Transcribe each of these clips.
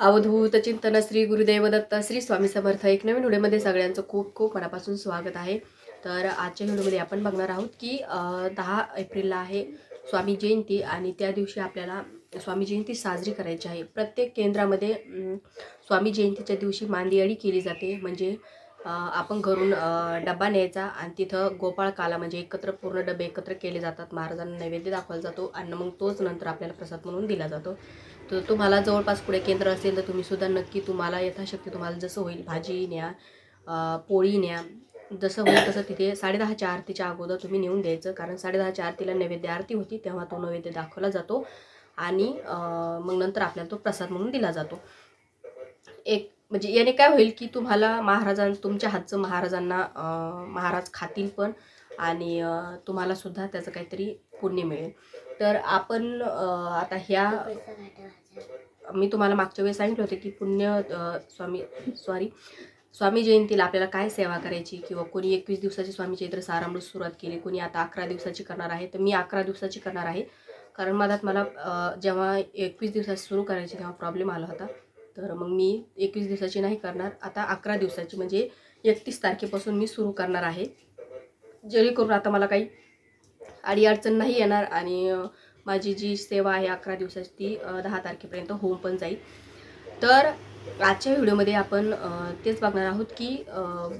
अवधूत चिंतन श्री गुरुदेव दत्त श्री स्वामी समर्थ. एक नवीन व्हिडिओमध्ये सगळ्यांचं खूप खूप मनापासून स्वागत आहे. तर आजच्या व्हिडिओमध्ये आपण बघणार आहोत की दहा एप्रिलला आहे स्वामी जयंती आणि त्या दिवशी आपल्याला स्वामी जयंती साजरी करायची आहे. प्रत्येक केंद्रामध्ये स्वामी जयंतीच्या दिवशी मांदियाळी केली जाते. म्हणजे आपण घरून डबा न्यायचा आणि तिथं गोपाळ काला म्हणजे एकत्र पूर्ण डबे एकत्र केले जातात. महाराजांना नैवेद्य दाखवला जातो आणि मग तोच नंतर आपल्याला प्रसाद म्हणून दिला जातो. तर तुम्हाला जवळपास पुढे केंद्र असेल तर तुम्ही सुद्धा नक्की तुम्हाला यथाशक्ती तुम्हाला जसं होईल भाजी न्या पोळी न्या जसं होईल तसं तिथे साडेदहाच्या आरतीच्या अगोदर तुम्ही नेऊन द्यायचं. कारण साडेदहाच्या आरतीला नैवेद्य आरती होती तेव्हा तो नैवेद्य दाखवला जातो आणि मग नंतर आपल्याला तो प्रसाद म्हणून दिला जातो. एक म्हणजे याने काय होईल की तुम्हाला महाराजां तुमच्या हातचं महाराजांना महाराज खातील पण आणि तुम्हाला सुद्धा त्याचं काहीतरी पुण्य मिळेल. तर आपण आता ह्या मी तुम्हाला मागच्या वेळेस सांगितलं होते की पुण्य स्वामी सॉरी स्वामी जयंतीला आपल्याला काय सेवा करायची किंवा कोणी एकवीस दिवसाची स्वामी चैत्र सारामृत सुरुवात केली कोणी आता अकरा दिवसाची करणार आहे तर मी अकरा दिवसाची करणार आहे. कारण मधात मला जेव्हा एकवीस दिवसाची सुरू करायची तेव्हा प्रॉब्लेम आला होता. तर मग मी एकवीस दिवसाची नाही करणार. आता अकरा दिवसाची म्हणजे एकतीस तारखेपासून मी सुरू करणार आहे. जेणेकरून आता मला काही अडीअडचण नाही येणार आणि माझी जी सेवा आहे अकरा दिवसाची ती दहा तारखेपर्यंत होऊन पण जाईल. तर आजच्या व्हिडिओमध्ये आपण तेच बघणार आहोत की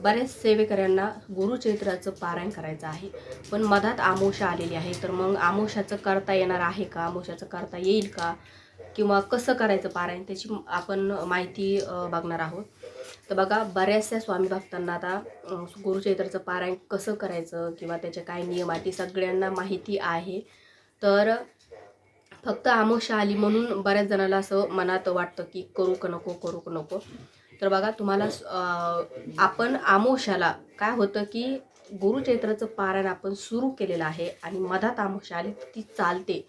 बऱ्याच सेवेकऱ्यांना गुरुचरित्राचं पारायण करायचं आहे. पण मधात आमोशा आलेली आहे. तर मग आमोशाचं करता येणार आहे का? आमोशाचं करता येईल का? किंवा कसं करायचं पारायण त्याची आपण माहिती बघणार आहोत. तर बघा बऱ्याचशा स्वामी भक्तांना आता अं, गुरुचरित्राचं पारायण कसं करायचं किंवा त्याचे काय नियम आहे ती सगळ्यांना माहिती आहे. तर फक्त आमोशा आली म्हणून बऱ्याच जणाला असं मनात वाटतं की करू का नको करू का नको. तर बघा तुम्हाला आपण आमोशाला काय होतं की गुरुचैत्राचं पारायण आपण सुरू केलेलं आहे आणि मधात आमोशा आली ती चालते.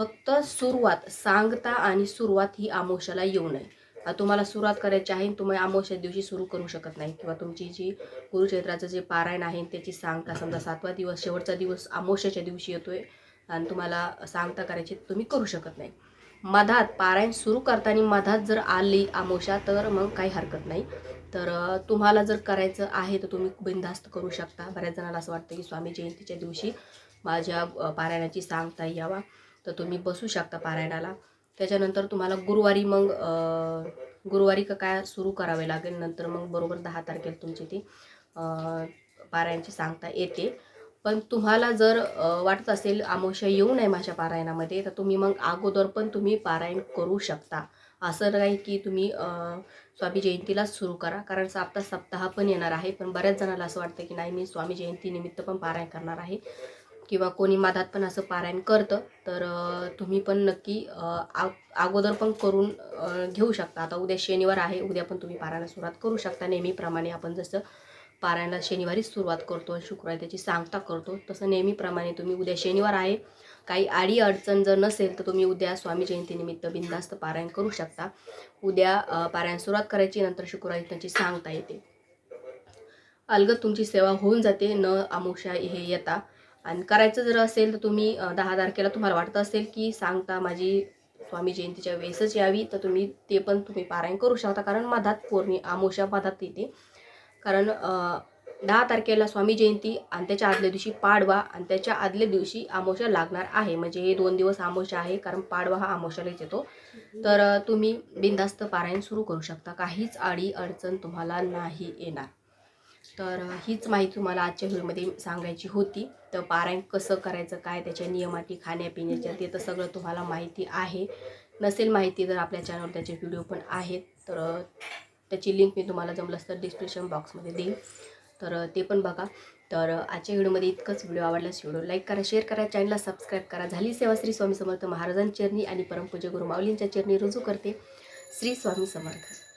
फक्त सुरुवात सांगता आणि सुरुवात ही आमोशाला येऊ नये. तुम्हाला सुरुवात करायची आहे तुम्ही आमोशा दिवशी सुरू करू शकत नाही. किंवा तुमची जी गुरुचैत्राचं जे पारायण आहे त्याची सांगता समजा सातवा दिवस शेवटचा दिवस आमोशाच्या दिवशी येतोय आणि तुम्हाला सांगता करायची तुम्ही करू शकत नाही. मधात पारायण सुरू करताना मधात जर आली आमोशा तर मग काही हरकत नाही. तर तुम्हाला जर करायचं आहे तर तुम्ही बिनधास्त करू शकता. बऱ्याच जणांना असं वाटतं की स्वामी जयंतीच्या दिवशी माझ्या पारायणाची सांगता यावा. तर तुम्ही बसू शकता पारायणाला. त्याच्यानंतर तुम्हाला गुरुवारी मग गुरुवारी का काय सुरू करावे लागेल नंतर मग बरोबर दहा तारखेला तुमची ती पारायणची पारायणाची सांगता येते. पण तुम्हाला जर वाटत असेल आमोशा येऊ नये माझ्या पारायणामध्ये तर तुम्ही मग अगोदर पण तुम्ही पारायण करू शकता. असं नाही की तुम्ही स्वामी जयंतीलाच सुरू करा कारण साप्ताह सप्ताह पण येणार आहे. पण बऱ्याच जणाला असं वाटतं की नाही मी स्वामी जयंतीनिमित्त पण पारायण करणार आहे. किंवा कोणी माधात पण असं पारायण करतं तर तुम्ही पण नक्की आ- अगोदर पण करून घेऊ शकता. आता उद्या शनिवार आहे उद्या पण तुम्ही पारायणाला सुरुवात करू शकता. नेहमीप्रमाणे आपण जसं पारायणाला शनिवारीच सुरुवात करतो शुक्रवारी त्याची सांगता करतो तसं नेहमीप्रमाणे तुम्ही उद्या शनिवार आहे. काही आडी अडचण जर नसेल तर तुम्ही उद्या स्वामी जयंतीनिमित्त बिनधास्त पारायण करू शकता. उद्या पारायण सुरुवात करायची नंतर शुक्रवारी त्याची सांगता येते. अलगद तुमची सेवा होऊन जाते न आमुषा हे येता. आणि करायचं जर असेल तर तुम्ही दहा तारखेला तुम्हाला वाटत असेल की सांगता माझी स्वामी जयंतीच्या वेळेसच यावी तर तुम्ही ते पण तुम्ही पारायण करू शकता. कारण मधात पौर्णि आमोशा मधात येते. कारण दहा तारखेला स्वामी जयंती आणि त्याच्या आदल्या दिवशी पाडवा आणि त्याच्या आदल्या दिवशी आमोशा लागणार आहे. म्हणजे हे दोन दिवस आमोशा आहे कारण पाडवा हा आमोशालाच येतो. तर तुम्ही बिनधास्त पारायण सुरू करू शकता. काहीच आडी अडचण तुम्हाला नाही येणार. तर हीच माहिती तुम्हाला आजच्या व्हिडिओमध्ये सांगायची होती. तर पारायण कसं करायचं काय त्याच्या नियमाटी खाण्यापिण्याच्या ते तर सगळं तुम्हाला माहिती आहे. नसेल माहिती तर आपल्या चॅनलवर त्याचे व्हिडिओ पण आहेत. तर त्याची लिंक मी तुम्हाला जमलंच तर डिस्क्रिप्शन बॉक्समध्ये देईन. तर ते पण बघा. तर आजच्या व्हिडिओमध्ये इतकंच. व्हिडिओ आवडल्यास व्हिडिओ लाईक करा शेअर करा चॅनलला सबस्क्राईब करा. झाली सेवा श्री स्वामी समर्थ महाराजांची चरणी आणि परमपूज्य गुरु माऊलींच्या चरणी रुजू करते. श्री स्वामी समर्थ.